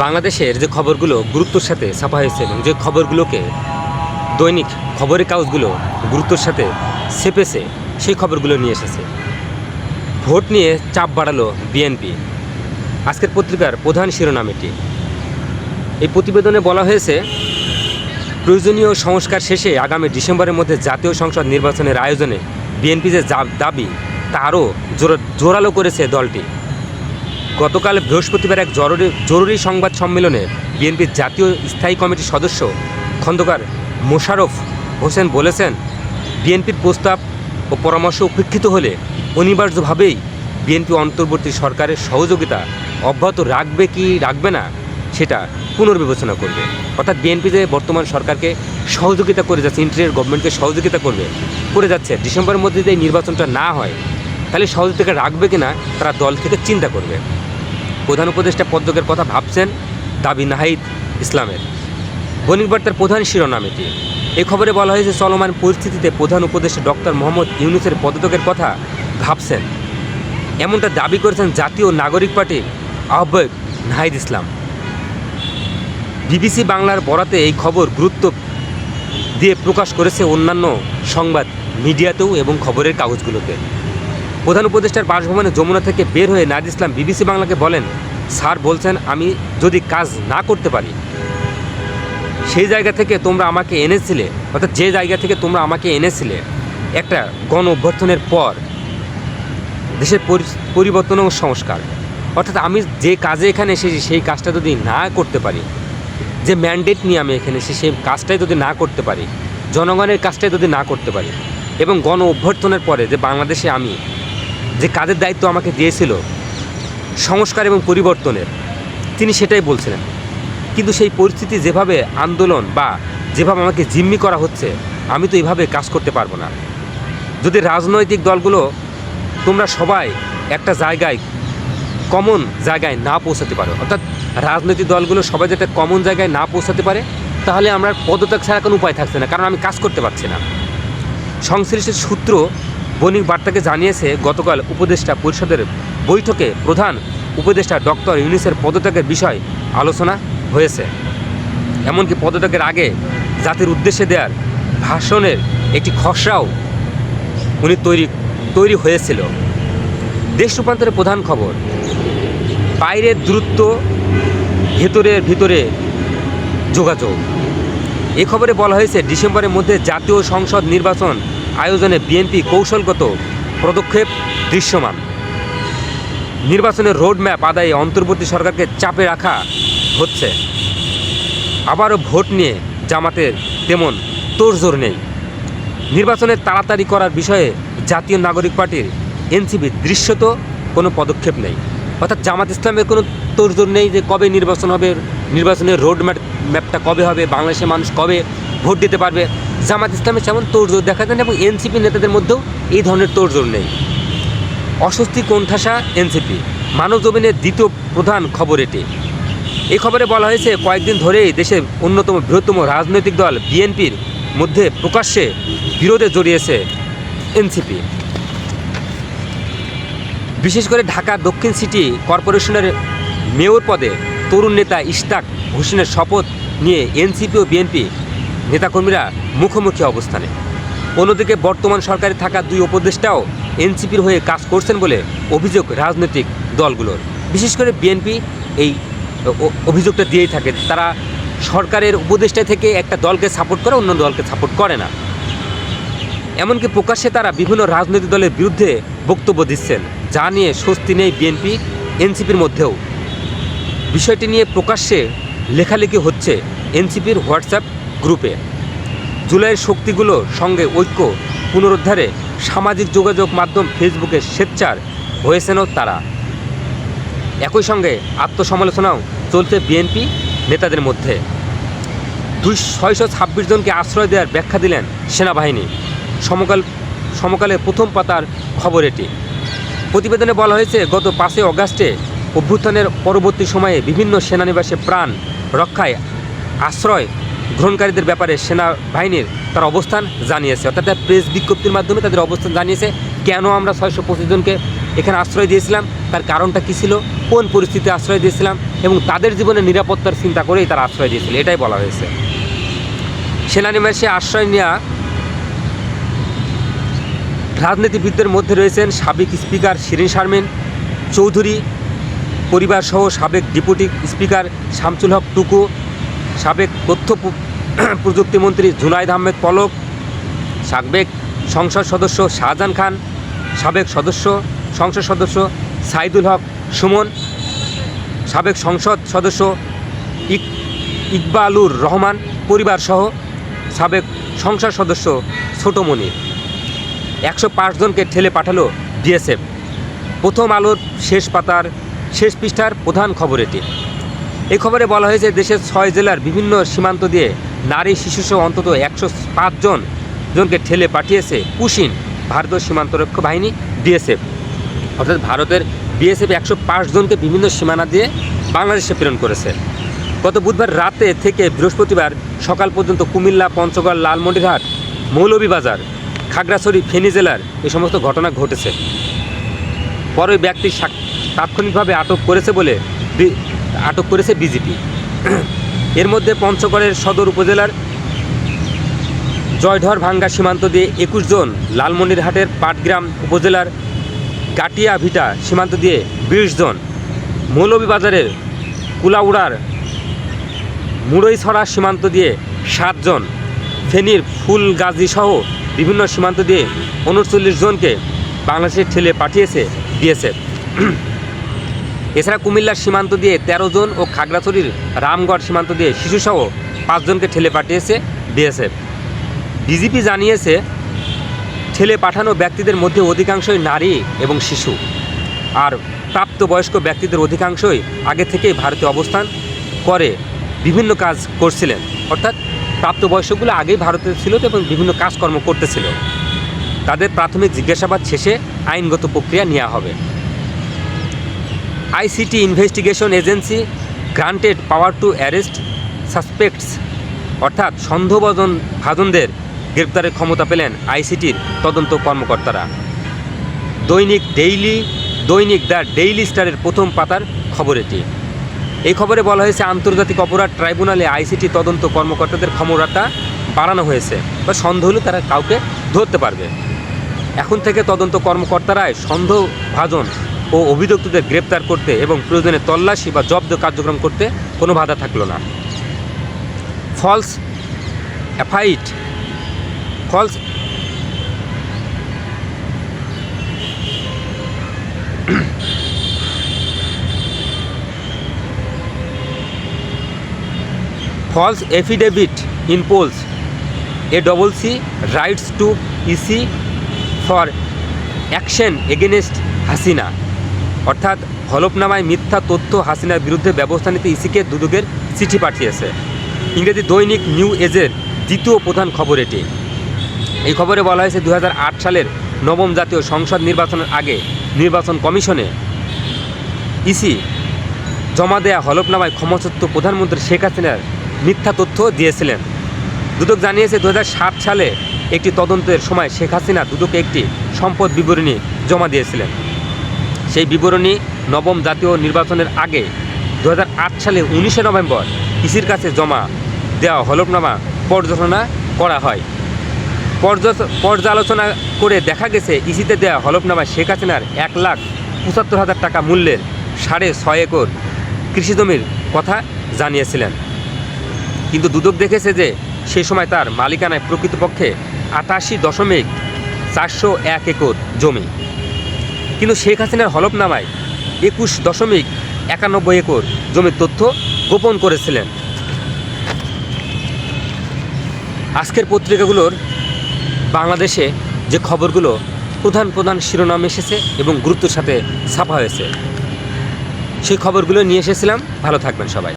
বাংলাদেশের যে খবরগুলো গুরুত্বের সাথে ছাপা হয়েছে এবং যে খবরগুলোকে দৈনিক খবরের কাগজগুলো গুরুত্বের সাথে ছেপেছে, সেই খবরগুলো নিয়ে এসেছে। ভোট নিয়ে চাপ বাড়ালো বিএনপি। আজকের পত্রিকার প্রধান শিরোনাম এটি। এই প্রতিবেদনে বলা হয়েছে, প্রয়োজনীয় সংস্কার শেষে আগামী ডিসেম্বরের মধ্যে জাতীয় সংসদ নির্বাচনের আয়োজনে বিএনপি যে দাবি, তা আরও জোর- জোরালো করেছে দলটি। গতকাল বৃহস্পতিবার এক জরুরি জরুরি সংবাদ সম্মেলনে বিএনপির জাতীয় স্থায়ী কমিটির সদস্য খন্দকার মোশারফ হোসেন বলেছেন, বিএনপির প্রস্তাব ও পরামর্শ উপেক্ষিত হলে অনিবার্যভাবেই বিএনপি অন্তর্বর্তী সরকারের সহযোগিতা অব্যাহত রাখবে কি রাখবে না সেটা পুনর্বিবেচনা করবে। অর্থাৎ বিএনপি যে বর্তমান সরকারকে সহযোগিতা করে যাচ্ছে, ইন্টারিয়ার গভর্নমেন্টকে সহযোগিতা করবে, করে যাচ্ছে, ডিসেম্বরের মধ্যে যদি নির্বাচনটা না হয়, তাহলে সহযোগিতা রাখবে কিনা তারা দল থেকে চিন্তা করবে। প্রধান উপদেষ্টা পদ্মকের কথা ভাবছেন দাবি নাহিদ ইসলামের। বণিক বার্তার প্রধান শিরোনাম এটি। এই খবরে বলা হয়েছে, চলমান পরিস্থিতিতে প্রধান উপদেষ্টা ডক্টর মোহাম্মদ ইউনুসের পদত্যাগের কথা ভাবছেন। এমনটা দাবি করেছেন জাতীয় নাগরিক পার্টির আহ্বায়ক নাহিদ ইসলাম। বিবিসি বাংলার বরাতে এই খবর গুরুত্ব দিয়ে প্রকাশ করেছে অন্যান্য সংবাদ মিডিয়াতেও এবং খবরের কাগজগুলোতে। প্রধান উপদেষ্টার বাসভবনে যমুনা থেকে বের হয়ে নাজ ইসলাম বিবিসি বাংলাকে বলেন, স্যার বলছেন আমি যদি কাজ না করতে পারি, সেই জায়গা থেকে তোমরা আমাকে এনেছিলে, অর্থাৎ যে জায়গা থেকে তোমরা আমাকে এনেছিলে, একটা গণ অভ্যর্থনের পর দেশের পরি- পরিবর্তন ও সংস্কার। অর্থাৎ আমি যে কাজে এখানে এসেছি, সেই কাজটা যদি না করতে পারি, যে ম্যান্ডেট নিয়ে আমি এখানে এসে সেই কাজটাই যদি না করতে পারি, জনগণের কাজটাই যদি না করতে পারি, এবং গণ অভ্যর্থনের পরে যে বাংলাদেশে আমি যে কাজের দায়িত্ব আমাকে দিয়েছিল, সংস্কার এবং পরিবর্তনের, তিনি সেটাই বলছিলেন। কিন্তু সেই পরিস্থিতি যেভাবে আন্দোলন বা যেভাবে আমাকে জিম্মি করা হচ্ছে, আমি তো এইভাবে কাজ করতে পারব না। যদি রাজনৈতিক দলগুলো তোমরা সবাই একটা জায়গায় কমন জায়গায় না পৌঁছাতে পারো, অর্থাৎ রাজনৈতিক দলগুলো সবাই যাতে কমন জায়গায় না পৌঁছাতে পারে, তাহলে আমরা পদত্যাগ ছাড়া কোনো উপায় থাকছে না, কারণ আমি কাজ করতে পারছি না। সংশ্লিষ্ট সূত্র বণিক বার্তাকে জানিয়েছে, গতকাল উপদেষ্টা পরিষদের বৈঠকে প্রধান উপদেষ্টা ডক্টর ইউনিসের পদত্যাগের বিষয় আলোচনা হয়েছে। এমনকি পদত্যাগের আগে জাতির উদ্দেশ্যে দেওয়ার ভাষণের একটি খসড়াও উনি তৈরি তৈরি হয়েছিল। দেশ রূপান্তরের প্রধান খবর বাইরের দূরত্ব ভেতরের ভিতরে যোগাযোগ। এ খবরে বলা হয়েছে, ডিসেম্বরের মধ্যে জাতীয় সংসদ নির্বাচন আয়োজনে বিএনপি কৌশলগত পদক্ষেপ দৃশ্যমান। নির্বাচনের রোডম্যাপ আদায়ে অন্তর্বর্তী সরকারকে চাপে রাখা হচ্ছে। আবারও ভোট নিয়ে জামাতের তেমন তোড়জোড় নেই। নির্বাচনের তাড়াতাড়ি করার বিষয়ে জাতীয় নাগরিক পার্টির এনসিপি দৃশ্যত কোনো পদক্ষেপ নেই। অর্থাৎ জামাত ইসলামের কোনো তোড়জোড় নেই যে কবে নির্বাচন হবে নির্বাচনের রোড ম্যাপ ম্যাপটা কবে হবে, বাংলাদেশের মানুষ কবে ভোট দিতে পারবে? জামাত ইসলামের তেমন তোড়জোড় দেখা যায় এবং এনসিপি নেতাদের মধ্যেও এই ধরনের তোড়জোড় নেই। অস্বস্তি, কোণঠাসা, এনসিপি। মানব জমিনের দ্বিতীয় প্রধান খবর এটি। এই খবরে বলা হয়েছে, কয়েকদিন ধরেই দেশের অন্যতম বৃহত্তম রাজনৈতিক দল বিএনপির মধ্যে প্রকাশ্যে বিরোধে জড়িয়েছে এনসিপি। বিশেষ করে ঢাকা দক্ষিণ সিটি কর্পোরেশনের মেয়র পদে তরুণ নেতা ইশতাক হোসেনের শপথ নিয়ে এনসিপি ও বিএনপি নেতাকর্মীরা মুখোমুখি অবস্থানে। অন্যদিকে বর্তমান সরকারে থাকা দুই উপদেষ্টাও এনসিপির হয়ে কাজ করছেন বলে অভিযোগ রাজনৈতিক দলগুলোর। বিশেষ করে বিএনপি এই অভিযোগটা দিয়েই থাকে, তারা সরকারের উপদেষ্টা থেকে একটা দলকে সাপোর্ট করে, অন্য দলকে সাপোর্ট করে না। এমনকি প্রকাশ্যে তারা বিভিন্ন রাজনৈতিক দলের বিরুদ্ধে বক্তব্য দিচ্ছেন, যা নিয়ে স্বস্তি নেই বিএনপি, এনসিপির মধ্যেও। বিষয়টি নিয়ে প্রকাশ্যে লেখালেখি হচ্ছে এনসিপির হোয়াটসঅ্যাপ গ্রুপে। জুলাইয়ের শক্তিগুলোর সঙ্গে ঐক্য পুনরুদ্ধারে সামাজিক যোগাযোগ মাধ্যম ফেসবুকে স্বেচ্ছার হয়েছেনও তারা। একই সঙ্গে আত্মসমালোচনাও চলছে বিএনপি নেতাদের মধ্যে। দুই ছয়শো ছাব্বিশ জনকে আশ্রয় দেওয়ার ব্যাখ্যা দিলেন সেনাবাহিনী। সমকাল সমকালে প্রথম পাতার খবর এটি। প্রতিবেদনে বলা হয়েছে, গত পাঁচই অগাস্টে অভ্যুত্থানের পরবর্তী সময়ে বিভিন্ন সেনানিবাসে প্রাণ রক্ষায় আশ্রয় গ্রহণকারীদের ব্যাপারে সেনাবাহিনীর তার অবস্থান জানিয়েছে। অর্থাৎ তার প্রেস বিজ্ঞপ্তির মাধ্যমে তাদের অবস্থান জানিয়েছে। কেন আমরা ছয়শো পঁচিশ জনকে এখানে আশ্রয় দিয়েছিলাম? তার কারণটা কী ছিল? কোন পরিস্থিতিতে আশ্রয় দিয়েছিলাম? এবং তাদের জীবনের নিরাপত্তার চিন্তা করেই তারা আশ্রয় দিয়েছিল। এটাই বলা হয়েছে। সেনানিবাসে আশ্রয় নেওয়া রাজনীতিবিদদের মধ্যে রয়েছেন সাবেক স্পিকার শিরিন শারমিন চৌধুরী পরিবারসহ সাবেক ডেপুটি স্পিকার শামসুল হক টুকু, সাবেক তথ্য প্রযুক্তিমন্ত্রী জুনাইদ আহমেদ পলক, সাবেক সংসদ সদস্য শাহজাহান খান, সাবেক সদস্য, সংসদ সদস্য সাইদুল হক সুমন, সাবেক সংসদ সদস্য ইক ইকবালুর রহমান পরিবারসহ সাবেক সংসদ সদস্য ছোট মনির একশো জনকে ঠেলে পাঠালো বিএসএফ প্রথম আলোর শেষ পাতার শেষ পৃষ্ঠার প্রধান খবর এটি। এই খবরে বলা হয়েছে, দেশের ছয় জেলার বিভিন্ন সীমান্ত দিয়ে নারী শিশুসহ অন্তত একশো পাঁচজন জনকে ঠেলে পাঠিয়েছে পুশিন, ভারতীয় সীমান্তরক্ষী বাহিনী বিএসএফ অর্থাৎ ভারতের বিএসএফ একশো পাঁচ জনকে বিভিন্ন সীমানা দিয়ে বাংলাদেশে প্রেরণ করেছে। গত বুধবার রাতে থেকে বৃহস্পতিবার সকাল পর্যন্ত কুমিল্লা, পঞ্চগড় লালমন্ডিরহাট মৌলভীবাজার, খাগড়াছড়ি, ফেনী জেলার এই সমস্ত ঘটনা ঘটেছে। পরে ওই ব্যক্তি সাক- তাৎক্ষণিকভাবে আটক করেছে বলে আটক করেছে বিজেপি এর মধ্যে পঞ্চগড়ের সদর উপজেলার জয়ঢর ভাঙ্গা সীমান্ত দিয়ে একুশ জন লালমনিরহাটের পাটগ্রাম উপজেলার গাটিয়া ভিটা সীমান্ত দিয়ে বিশ জন মৌলভীবাজারের কুলাউড়ার মুড়ইছড়া সীমান্ত দিয়ে সাতজন ফেনীর ফুলগাজী সহ বিভিন্ন সীমান্ত দিয়ে উনচল্লিশ জনকে বাংলাদেশে ঠেলে পাঠিয়েছে বিএসএফ এছাড়া কুমিল্লার সীমান্ত দিয়ে তেরো জন ও খাগড়াছড়ির রামগড় সীমান্ত দিয়ে শিশুসহ পাঁচজনকে ঠেলে পাঠিয়েছে বিএসএফ। বিজেপি জানিয়েছে, ঠেলে পাঠানো ব্যক্তিদের মধ্যে অধিকাংশই নারী এবং শিশু। আর প্রাপ্তবয়স্ক ব্যক্তিদের অধিকাংশই আগে থেকেই ভারতে অবস্থান করে বিভিন্ন কাজ করছিলেন। অর্থাৎ প্রাপ্ত প্রাপ্তবয়স্কগুলো আগেই ভারতে ছিল এবং বিভিন্ন কাজকর্ম করতেছিল। তাদের প্রাথমিক জিজ্ঞাসাবাদ শেষে আইনগত প্রক্রিয়া নেওয়া হবে। ICT investigation agency granted power to arrest suspects, অর্থাৎ সন্দেহভাজন ভাজনদের গ্রেপ্তারের ক্ষমতা পেলেন আইসিটির তদন্ত কর্মকর্তারা। দৈনিক ডেইলি, দৈনিক দ্য ডেইলি স্টারের প্রথম পাতার খবর এটি। এই খবরে বলা হয়েছে, আন্তর্জাতিক অপরাধ ট্রাইব্যুনালে আইসিটি তদন্ত কর্মকর্তাদের ক্ষমতা বাড়ানো হয়েছে। বা সন্দেহ হলে তারা কাউকে ধরতে পারবে। এখন থেকে তদন্ত কর্মকর্তারাই সন্দেহভাজন ও অভিযুক্তদের গ্রেপ্তার করতে এবং প্রয়োজনে তল্লাশি বা জব্দ কার্যক্রম করতে কোনো বাধা থাকল না। False affidavit, false false affidavit polls a double c writes to ec for action against Hasina. অর্থাৎ হলফনামায় মিথ্যা তথ্য হাসিনার বিরুদ্ধে ব্যবস্থা নিতে ইসিকে দুদকের চিঠি পাঠিয়েছে। ইংরেজি দৈনিক নিউ এজের দ্বিতীয় প্রধান খবর এটি। এই খবরে বলা হয়েছে দু হাজার আট সালের নবম জাতীয় সংসদ নির্বাচনের আগে নির্বাচন কমিশনে ইসি জমা দেয়া হলফনামায় ক্ষমতাচ্যুত প্রধানমন্ত্রী শেখ হাসিনার মিথ্যা তথ্য দিয়েছিলেন। দুদক জানিয়েছে দু হাজার সাত সালে একটি তদন্তের সময় শেখ হাসিনা দুদকে একটি সম্পদ বিবরণী জমা দিয়েছিলেন। সেই বিবরণী নবম জাতীয় নির্বাচনের আগে দু হাজার আট সালে উনিশে নভেম্বর ইসির কাছে জমা দেওয়া হলফনামা পর্যালোচনা করা হয়। পর্যা- পর্যালোচনা করে দেখা গেছে, ইসিতে দেওয়া হলফনামা শেখ হাসিনার এক লাখ পঁচাত্তর হাজার টাকা মূল্যের সাড়ে ছয় একর কৃষি জমির কথা জানিয়েছিলেন। কিন্তু দুদক দেখেছে যে, সেই সময় তার মালিকানায় প্রকৃতপক্ষে আটাশি দশমিক চারশো এক একর জমি। কিন্তু শেখ হাসিনার হলফনামায় একুশ দশমিক একানব্বই একর জমির তথ্য গোপন করেছিলেন। আজকের পত্রিকাগুলোর বাংলাদেশে যে খবরগুলো প্রধান প্রধান শিরোনাম এসেছে এবং গুরুত্বের সাথে ছাপা হয়েছে, সেই খবরগুলো নিয়ে এসেছিলাম। ভালো থাকবেন সবাই।